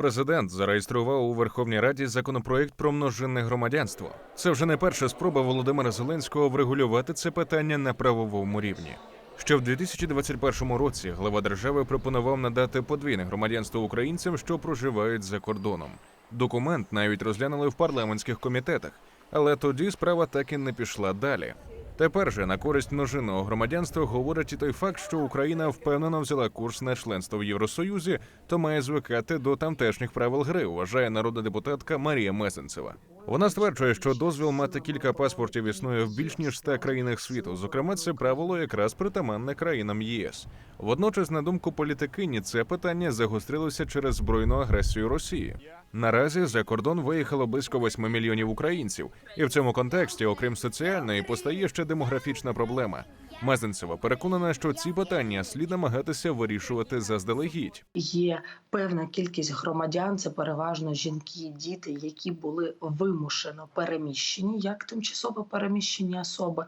Президент зареєстрував у Верховній Раді законопроект про множинне громадянство. Це вже не перша спроба Володимира Зеленського врегулювати це питання на правовому рівні. Ще в 2021 році глава держави пропонував надати подвійне громадянство українцям, що проживають за кордоном. Документ навіть розглянули в парламентських комітетах, але тоді справа так і не пішла далі. Тепер же на користь множинного громадянства говорить і той факт, що Україна впевнено взяла курс на членство в Євросоюзі, то має звикати до тамтешніх правил гри, вважає народна депутатка Марія Месенцева. Вона стверджує, що дозвіл мати кілька паспортів існує в більш ніж 100 країнах світу. Зокрема, це правило якраз притаманне країнам ЄС. Водночас, на думку політикині, це питання загострилося через збройну агресію Росії. Наразі за кордон виїхало близько 8 мільйонів українців, і в цьому контексті, окрім соціальної, постає ще демографічна проблема. Мезенцева переконана, що ці питання слід намагатися вирішувати заздалегідь. Є певна кількість громадян, це переважно жінки, діти, які були вимушено переміщені як тимчасово переміщені особи.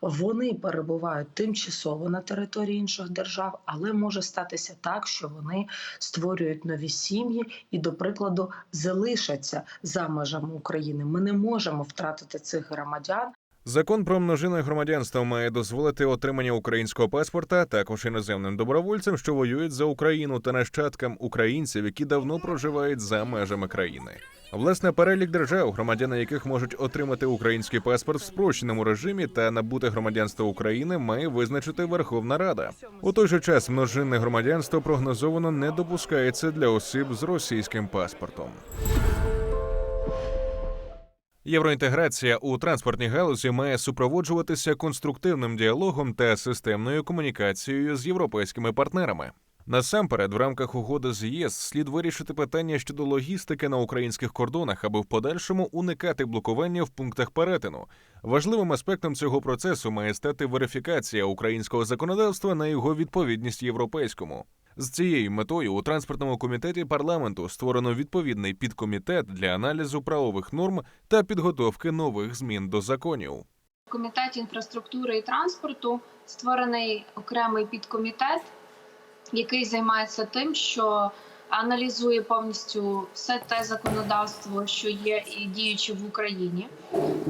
Вони перебувають тимчасово на території інших держав, але може статися так, що вони створюють нові сім'ї і, до прикладу, залишаться за межами України. Ми не можемо втратити цих громадян. Закон про множине громадянство має дозволити отримання українського паспорта також іноземним добровольцям, що воюють за Україну, та нащадкам українців, які давно проживають за межами країни. Власне, перелік держав, громадяни яких можуть отримати український паспорт в спрощеному режимі та набути громадянство України, має визначити Верховна Рада. У той же час множинне громадянство прогнозовано не допускається для осіб з російським паспортом. Євроінтеграція у транспортній галузі має супроводжуватися конструктивним діалогом та системною комунікацією з європейськими партнерами. Насамперед, в рамках угоди з ЄС слід вирішити питання щодо логістики на українських кордонах, аби в подальшому уникати блокування в пунктах перетину. Важливим аспектом цього процесу має стати верифікація українського законодавства на його відповідність європейському. З цією метою у транспортному комітеті парламенту створено відповідний підкомітет для аналізу правових норм та підготовки нових змін до законів. В комітеті інфраструктури і транспорту створений окремий підкомітет, який займається тим, що аналізує повністю все те законодавство, що є і діюче в Україні.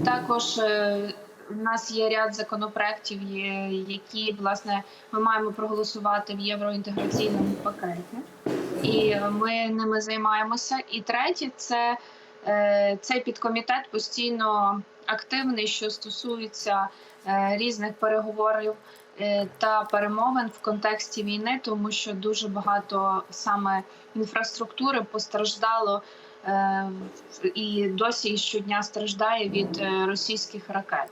Також е, у нас є ряд законопроєктів, які власне ми маємо проголосувати в євроінтеграційному пакеті, і ми ними займаємося. І третє, це е, цей підкомітет постійно активний, що стосується е, різних переговорів е, та перемовин в контексті війни, тому що дуже багато саме інфраструктури постраждало е, і досі щодня страждає від е, російських ракет.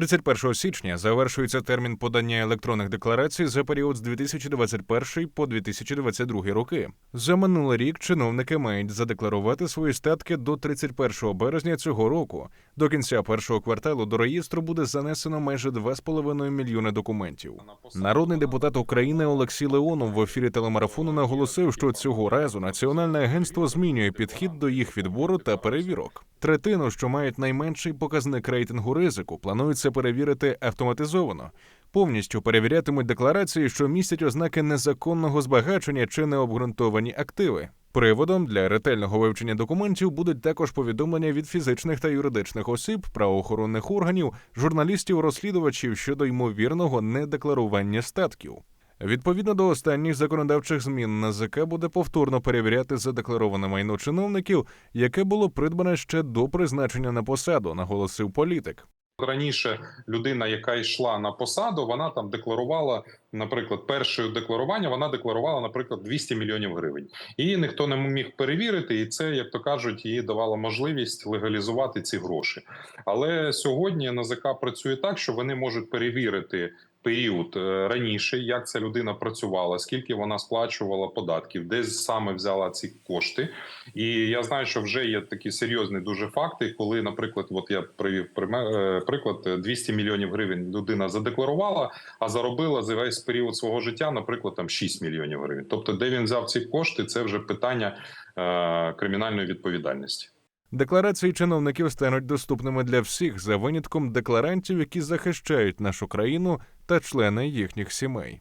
31 січня завершується термін подання електронних декларацій за період з 2021 по 2022 роки. За минулий рік чиновники мають задекларувати свої статки до 31 березня цього року. До кінця першого кварталу до реєстру буде занесено майже 2,5 мільйони документів. Народний депутат України Олексій Леонов в ефірі телемарафону наголосив, що цього разу національне агентство змінює підхід до їх відбору та перевірок. Третину, що мають найменший показник рейтингу ризику, планується перевірити автоматизовано. Повністю перевірятимуть декларації, що містять ознаки незаконного збагачення чи необґрунтовані активи. Приводом для ретельного вивчення документів будуть також повідомлення від фізичних та юридичних осіб, правоохоронних органів, журналістів-розслідувачів щодо ймовірного недекларування статків. Відповідно до останніх законодавчих змін НАЗК буде повторно перевіряти задеклароване майно чиновників, яке було придбане ще до призначення на посаду, наголосив політик. Раніше людина, яка йшла на посаду, вона там декларувала, наприклад, перше декларування, вона декларувала, наприклад, 200 мільйонів гривень. Її ніхто не міг перевірити, і це, як то кажуть, їй давало можливість легалізувати ці гроші. Але сьогодні НАЗК працює так, що вони можуть перевірити. Період е, раніше, як ця людина працювала, скільки вона сплачувала податків, де саме взяла ці кошти, і я знаю, що вже є такі серйозні дуже факти, коли, наприклад, от я привів е, приклад, е, 200 мільйонів гривень людина задекларувала, а заробила за весь період свого життя, наприклад, там 6 мільйонів гривень. Тобто, де він взяв ці кошти, це вже питання е, кримінальної відповідальності. Декларації чиновників стануть доступними для всіх за винятком декларантів, які захищають нашу країну та члени їхніх сімей.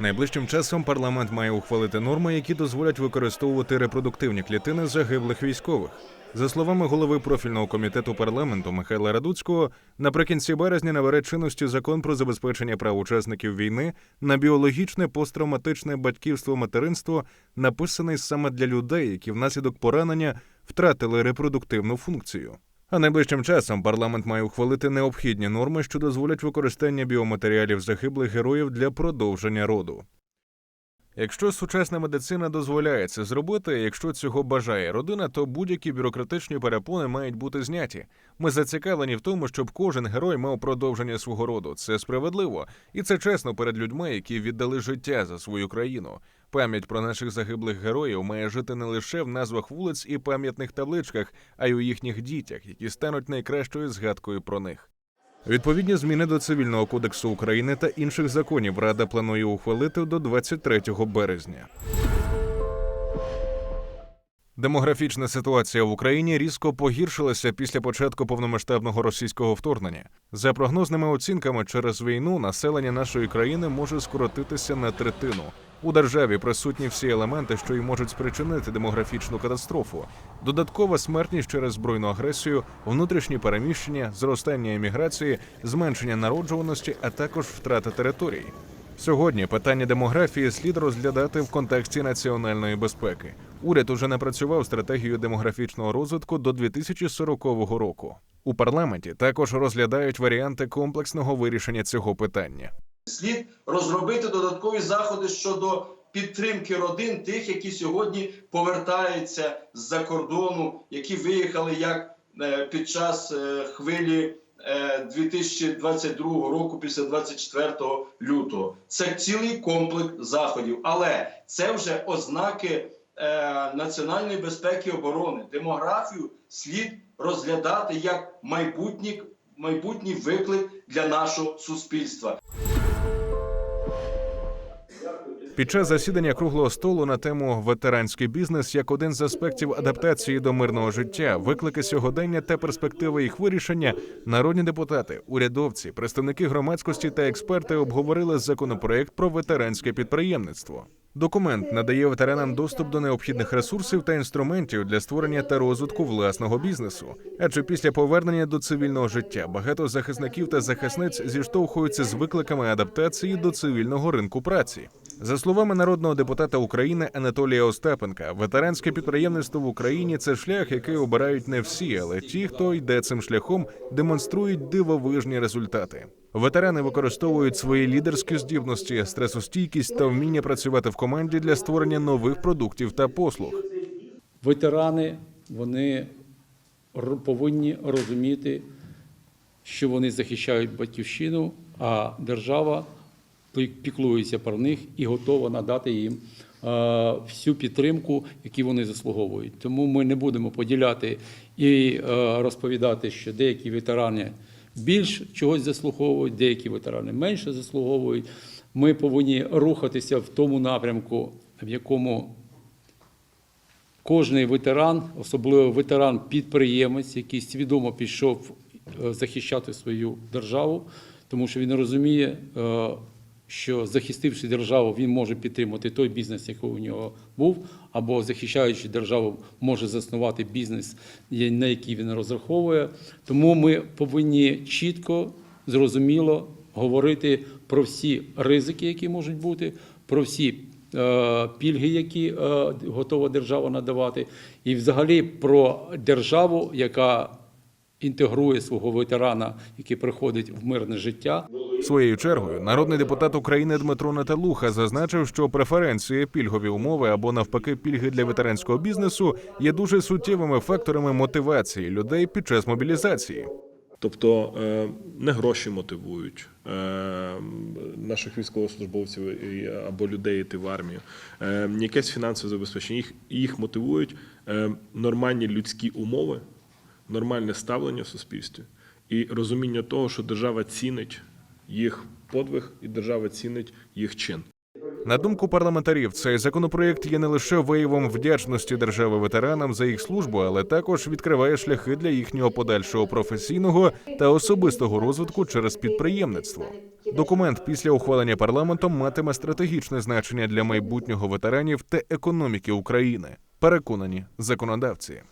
Найближчим часом парламент має ухвалити норми, які дозволять використовувати репродуктивні клітини загиблих військових. За словами голови профільного комітету парламенту Михайла Радуцького, наприкінці березня набере чинності закон про забезпечення прав учасників війни на біологічне посттравматичне батьківство материнство, написаний саме для людей, які внаслідок поранення втратили репродуктивну функцію. А найближчим часом парламент має ухвалити необхідні норми, що дозволять використання біоматеріалів загиблих героїв для продовження роду. Якщо сучасна медицина дозволяє це зробити, якщо цього бажає родина, то будь-які бюрократичні перепони мають бути зняті. Ми зацікавлені в тому, щоб кожен герой мав продовження свого роду. Це справедливо, і це чесно перед людьми, які віддали життя за свою країну. Пам'ять про наших загиблих героїв має жити не лише в назвах вулиць і пам'ятних табличках, а й у їхніх дітях, які стануть найкращою згадкою про них. Відповідні зміни до цивільного кодексу України та інших законів Рада планує ухвалити до 23 березня. Демографічна ситуація в Україні різко погіршилася після початку повномасштабного російського вторгнення. За прогнозними оцінками, через війну населення нашої країни може скоротитися на третину. У державі присутні всі елементи, що й можуть спричинити демографічну катастрофу: додаткова смертність через збройну агресію, внутрішні переміщення, зростання еміграції, зменшення народжуваності, а також втрата територій. Сьогодні питання демографії слід розглядати в контексті національної безпеки. Уряд уже напрацював стратегію демографічного розвитку до 2040 року. У парламенті також розглядають варіанти комплексного вирішення цього питання. Слід розробити додаткові заходи щодо підтримки родин тих, які сьогодні повертаються з-за кордону, які виїхали як е, під час е, хвилі 2022 року після 24 лютого. Це цілий комплекс заходів, але це вже ознаки е, національної безпеки і оборони. Демографію слід розглядати як майбутній, майбутній виклик для нашого суспільства. Під час засідання круглого столу на тему ветеранський бізнес як один з аспектів адаптації до мирного життя, виклики сьогодення та перспективи їх вирішення, народні депутати, урядовці, представники громадськості та експерти обговорили законопроект про ветеранське підприємництво. Документ надає ветеранам доступ до необхідних ресурсів та інструментів для створення та розвитку власного бізнесу. Адже після повернення до цивільного життя багато захисників та захисниць зіштовхуються з викликами адаптації до цивільного ринку праці. За словами народного депутата України Анатолія Остапенка, ветеранське підприємництво в Україні це шлях, який обирають не всі, але ті, хто йде цим шляхом, демонструють дивовижні результати. Ветерани використовують свої лідерські здібності, стресостійкість та вміння працювати в команді для створення нових продуктів та послуг. ветерани вони повинні розуміти, що вони захищають батьківщину, а держава піклується про них і готова надати їм е, всю підтримку, яку вони заслуговують. Тому ми не будемо поділяти і е, розповідати, що деякі ветерани більш чогось заслуговують, деякі ветерани менше заслуговують. Ми повинні рухатися в тому напрямку, в якому Кожний ветеран, особливо ветеран-підприємець, який свідомо пішов е, захищати свою державу, тому що він розуміє, е, що захистивши державу, він може підтримати той бізнес, який у нього був, або захищаючи державу, може заснувати бізнес, на який він розраховує. Тому ми повинні чітко, зрозуміло говорити про всі ризики, які можуть бути, про всі е, пільги, які е, готова держава надавати, і взагалі про державу, яка інтегрує свого ветерана, який приходить в мирне життя. Своєю чергою народний депутат України Дмитро Наталуха зазначив, що преференції, пільгові умови або навпаки пільги для ветеранського бізнесу є дуже суттєвими факторами мотивації людей під час мобілізації. Тобто е, не гроші мотивують е, наших військовослужбовців або людей йти в армію, е, якесь фінансове забезпечення. Їх, їх мотивують нормальні людські умови, нормальне ставлення в суспільстві і розуміння того, що держава цінить їх подвиг і держава цінить їх чин. На думку парламентарів, цей законопроєкт є не лише виявом вдячності держави ветеранам за їх службу, але також відкриває шляхи для їхнього подальшого професійного та особистого розвитку через підприємництво. Документ після ухвалення парламентом матиме стратегічне значення для майбутнього ветеранів та економіки України. Переконані законодавці.